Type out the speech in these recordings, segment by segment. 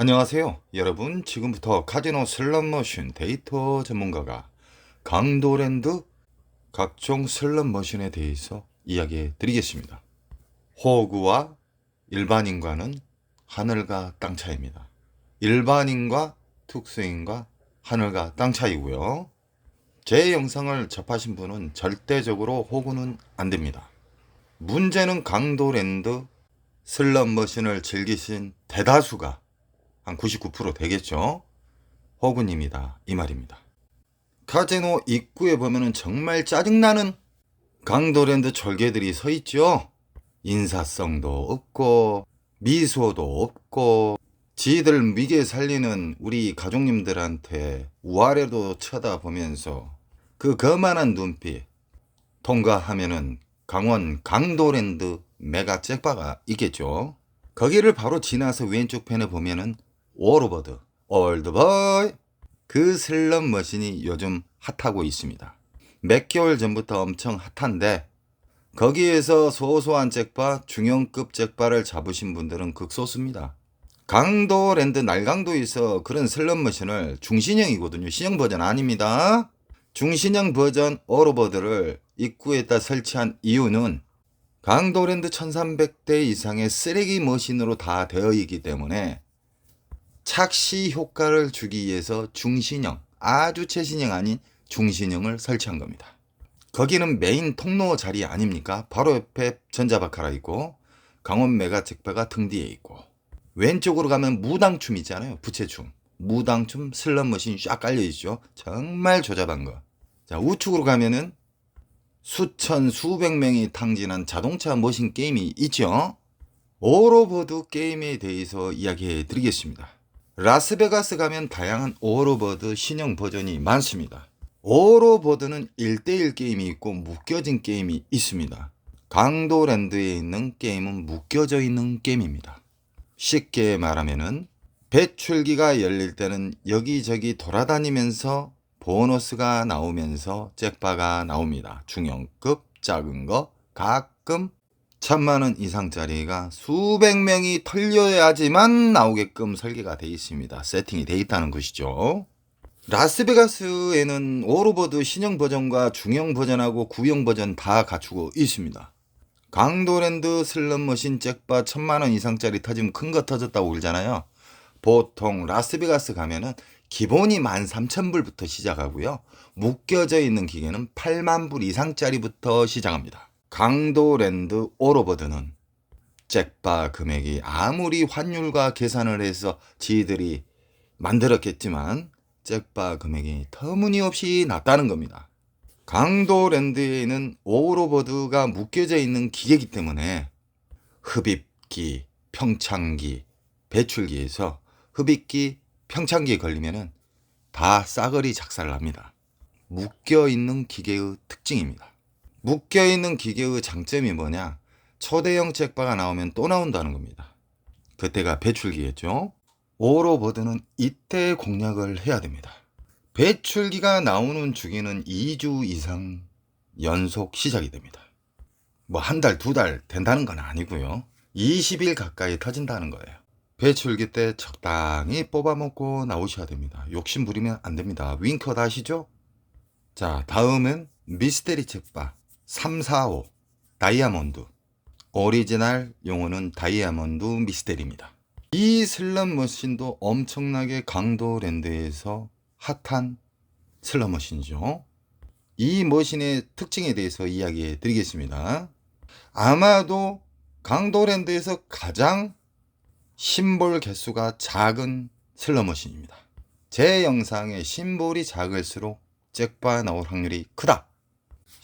안녕하세요. 여러분, 지금부터 카지노 슬롯머신 데이터 전문가가 강도랜드 각종 슬롯머신에 대해서 이야기해 드리겠습니다. 호구와 일반인과는 하늘과 땅 차이입니다. 일반인과 특수인과 하늘과 땅 차이고요. 제 영상을 접하신 분은 절대적으로 호구는 안 됩니다. 문제는 강도랜드 슬롯머신을 즐기신 대다수가 한 99% 되겠죠. 호구님이다 이 말입니다. 카지노 입구에 보면은 정말 짜증나는 강도랜드 절개들이 서 있죠. 인사성도 없고 미소도 없고 지들 미개 살리는 우리 가족님들한테 우아래도 쳐다보면서 그 거만한 눈빛 통과하면은 강원 강도랜드 메가 잭바가 있겠죠. 거기를 바로 지나서 왼쪽 편에 보면은 오로버드, 올드보이 그 슬롯 머신이 요즘 핫하고 있습니다. 몇 개월 전부터 엄청 핫한데 거기에서 소소한 잭바, 중형급 잭바를 잡으신 분들은 극소수입니다. 강도랜드 날강도에서 그런 슬롯 머신을 중신형이거든요. 신형 버전 아닙니다. 중신형 버전 오로버드를 입구에다 설치한 이유는 강도랜드 1300대 이상의 쓰레기 머신으로 다 되어 있기 때문에 착시 효과를 주기 위해서 중신형, 아주 최신형 아닌 중신형을 설치한 겁니다. 거기는 메인 통로 자리 아닙니까? 바로 옆에 전자바카라 있고 강원 메가 잭바가 등 뒤에 있고 왼쪽으로 가면 무당춤 있잖아요. 부채춤. 무당춤 슬롯 머신 쫙 깔려 있죠. 정말 조잡한 거. 자, 우측으로 가면은 수천 수백 명이 탕진한 자동차 머신 게임이 있죠. 오로버드 게임에 대해서 이야기해 드리겠습니다. 라스베가스 가면 다양한 오로버드 신형 버전이 많습니다. 오로버드는 1대1 게임이 있고 묶여진 게임이 있습니다. 강도랜드에 있는 게임은 묶여져 있는 게임입니다. 쉽게 말하면은 배출기가 열릴 때는 여기저기 돌아다니면서 보너스가 나오면서 잭바가 나옵니다. 중형급, 작은 거, 가끔 천만 원 이상짜리가 수백 명이 털려야지만 나오게끔 설계가 되어 있습니다. 세팅이 되어 있다는 것이죠. 라스베가스에는 오로버드 신형 버전과 중형 버전하고 구형 버전 다 갖추고 있습니다. 강도랜드 슬롯머신 잭바 천만 원 이상짜리 터지면 큰 거 터졌다고 그러잖아요. 보통 라스베가스 가면은 기본이 13,000불부터 시작하고요. 묶여져 있는 기계는 8만 불 이상짜리부터 시작합니다. 강도랜드 오로버드는 잭바 금액이 아무리 환율과 계산을 해서 지들이 만들었겠지만 잭바 금액이 터무니없이 낮다는 겁니다. 강도랜드에는 오로버드가 묶여져 있는 기계이기 때문에 흡입기, 평창기, 배출기에서 흡입기, 평창기에 걸리면은 다 싸그리 작살납니다. 묶여 있는 기계의 특징입니다. 묶여 있는 기계의 장점이 뭐냐? 초대형 잭바가 나오면 또 나온다는 겁니다. 그때가 배출기겠죠. 오로버드는 이때 공략을 해야 됩니다. 배출기가 나오는 주기는 2주 이상 연속 시작이 됩니다. 뭐 한 달, 두 달 된다는 건 아니고요. 20일 가까이 터진다는 거예요. 배출기 때 적당히 뽑아먹고 나오셔야 됩니다. 욕심 부리면 안 됩니다. 윙컷 아시죠? 자, 다음은 미스테리 책바 345 다이아몬드. 오리지널 용어는 다이아몬드 미스테리입니다. 이 슬롯 머신도 엄청나게 강도 랜드에서 핫한 슬롯 머신이죠. 이 머신의 특징에 대해서 이야기해 드리겠습니다. 아마도 강도 랜드에서 가장 심볼 개수가 작은 슬롯 머신입니다. 제 영상에 심볼이 작을수록 잭바 나올 확률이 크다.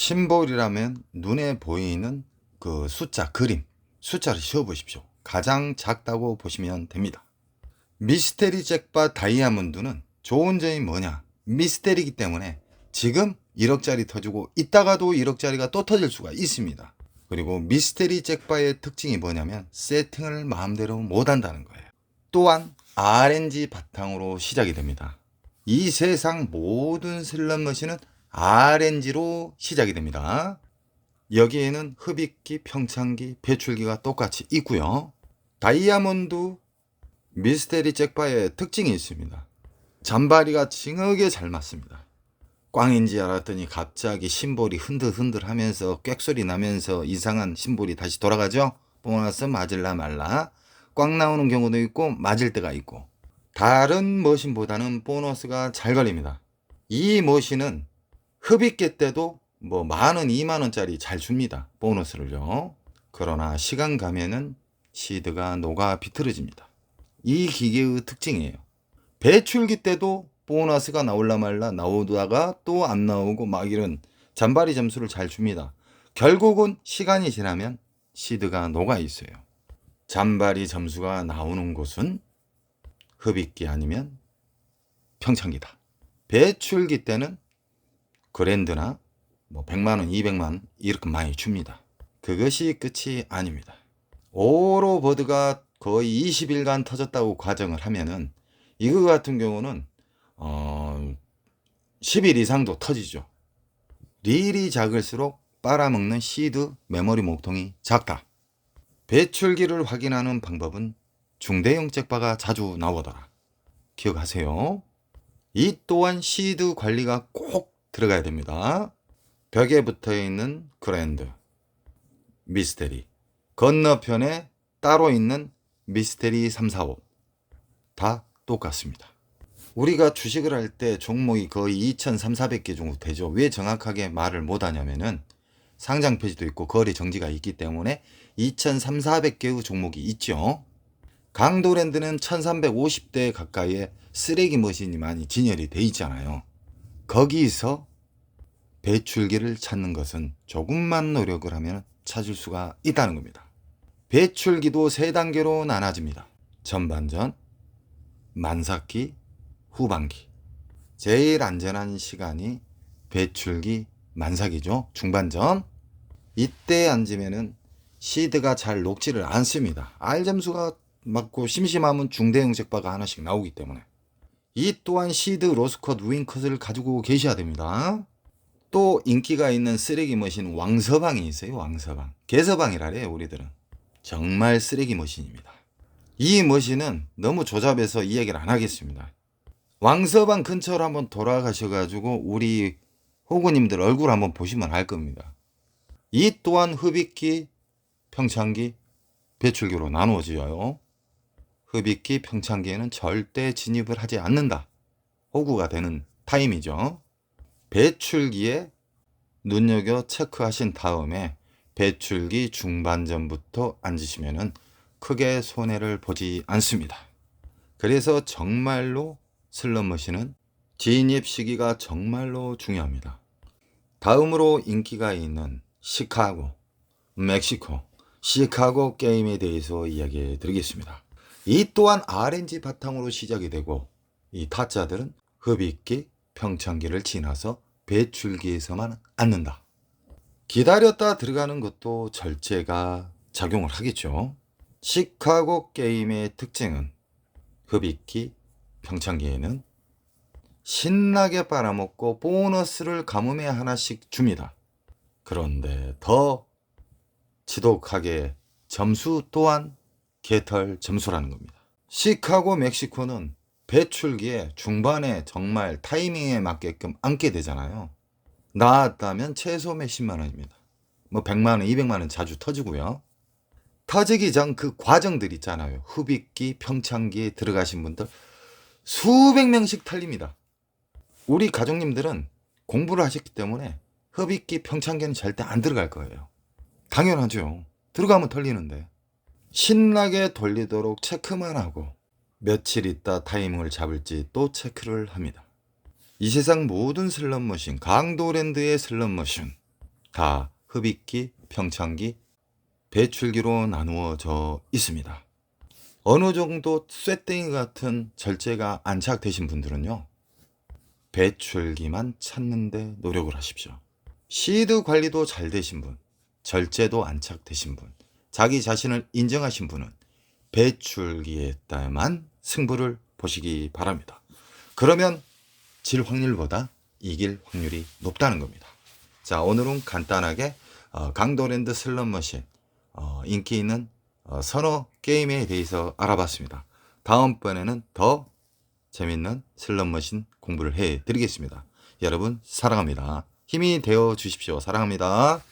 심볼이라면 눈에 보이는 그 숫자 그림 숫자를 씌워 보십시오. 가장 작다고 보시면 됩니다. 미스테리 잭바 다이아몬드는 좋은 점이 뭐냐? 미스테리이기 때문에 지금 1억짜리 터지고 이따가도 1억짜리가 또 터질 수가 있습니다. 그리고 미스테리 잭바의 특징이 뭐냐면 세팅을 마음대로 못 한다는 거예요. 또한 RNG 바탕으로 시작이 됩니다. 이 세상 모든 슬롯 머신은 RNG로 시작이 됩니다. 여기에는 흡입기, 평창기, 배출기가 똑같이 있고요. 다이아몬드 미스테리 잭바의 특징이 있습니다. 잔바리가 징하게 잘 맞습니다. 꽝인지 알았더니 갑자기 심볼이 흔들흔들 하면서 꽥소리 나면서 이상한 심볼이 다시 돌아가죠? 보너스 맞을라 말라. 꽝 나오는 경우도 있고 맞을 때가 있고 다른 머신보다는 보너스가 잘 걸립니다. 이 머신은 흡입기 때도 뭐 만원, 이만원짜리 잘 줍니다. 보너스를요. 그러나 시간 가면은 시드가 녹아 비틀어집니다. 이 기계의 특징이에요. 배출기 때도 보너스가 나올라 말라 나오다가 또 안 나오고 막 이런 잔바리 점수를 잘 줍니다. 결국은 시간이 지나면 시드가 녹아 있어요. 잔바리 점수가 나오는 곳은 흡입기 아니면 평창기다. 배출기 때는 그랜드나 뭐 100만 원, 200만 원 이렇게 많이 줍니다. 그것이 끝이 아닙니다. 오로 버드가 거의 20일간 터졌다고 과정을 하면은 이거 같은 경우는 어 10일 이상도 터지죠. 릴이 작을수록 빨아먹는 시드 메모리 목통이 작다. 배출기를 확인하는 방법은 중대형 잭바가 자주 나오더라. 기억하세요. 이 또한 시드 관리가 꼭 들어가야 됩니다. 벽에 붙어 있는 그랜드, 미스테리, 건너편에 따로 있는 미스테리 345. 다 똑같습니다. 우리가 주식을 할 때 종목이 거의 2,300개 정도 되죠. 왜 정확하게 말을 못 하냐면은 상장 폐지도 있고 거래 정지가 있기 때문에 2,300개의 종목이 있죠. 강도랜드는 1350대 가까이의 쓰레기 머신이 많이 진열이 돼 있잖아요. 거기서 배출기를 찾는 것은 조금만 노력을 하면 찾을 수가 있다는 겁니다. 배출기도 세 단계로 나눠집니다. 전반전, 만삭기, 후반기. 제일 안전한 시간이 배출기 만삭이죠. 중반전. 이때 앉으면은 시드가 잘 녹지를 않습니다. R 점수가 맞고 심심하면 중대형 잭바가 하나씩 나오기 때문에. 이 또한 시드 로스컷 윙컷을 가지고 계셔야 됩니다. 또 인기가 있는 쓰레기 머신 왕서방이 있어요. 왕서방. 개서방이라래요. 우리들은. 정말 쓰레기 머신입니다. 이 머신은 너무 조잡해서 이야기를 안 하겠습니다. 왕서방 근처로 한번 돌아가셔가지고 우리 호구님들 얼굴 한번 보시면 알 겁니다. 이 또한 흡입기, 평창기, 배출기로 나누어져요. 흡입기, 평창기에는 절대 진입을 하지 않는다. 호구가 되는 타임이죠. 배출기에 눈여겨 체크하신 다음에 배출기 중반전부터 앉으시면은 크게 손해를 보지 않습니다. 그래서 정말로 슬롯머신은 진입 시기가 정말로 중요합니다. 다음으로 인기가 있는 시카고, 멕시코, 시카고 게임에 대해서 이야기해 드리겠습니다. 이 또한 RNG 바탕으로 시작이 되고 이 타짜들은 흡입기, 평창기를 지나서 배출기에서만 앉는다. 기다렸다 들어가는 것도 절제가 작용을 하겠죠. 시카고 게임의 특징은 흡입기, 평창기에는 신나게 빨아먹고 보너스를 가뭄에 하나씩 줍니다. 그런데 더 지독하게 점수 또한 개털 점수라는 겁니다. 시카고 멕시코는 배출기에 중반에 정말 타이밍에 맞게끔 앉게 되잖아요. 나왔다면 최소 몇십만 원입니다. 뭐 100만 원, 200만 원 자주 터지고요. 터지기 전 그 과정들 있잖아요. 흡입기, 평창기에 들어가신 분들 수백 명씩 털립니다. 우리 가족님들은 공부를 하셨기 때문에 흡입기, 평창기는 절대 안 들어갈 거예요. 당연하죠. 들어가면 털리는데. 신나게 돌리도록 체크만 하고 며칠 있다 타이밍을 잡을지 또 체크를 합니다. 이 세상 모든 슬롯머신, 강도랜드의 슬롯머신 다 흡입기, 평창기, 배출기로 나누어져 있습니다. 어느 정도 쇠땡이 같은 절제가 안착되신 분들은요. 배출기만 찾는데 노력을 하십시오. 시드 관리도 잘 되신 분, 절제도 안착되신 분, 자기 자신을 인정하신 분은 배출기에 따만 승부를 보시기 바랍니다. 그러면 질 확률보다 이길 확률이 높다는 겁니다. 자, 오늘은 간단하게 어, 강도랜드 슬롯머신 어, 인기 있는 어, 선호 게임에 대해서 알아봤습니다. 다음번에는 더 재밌는 슬롯머신 공부를 해 드리겠습니다. 여러분 사랑합니다. 힘이 되어 주십시오. 사랑합니다.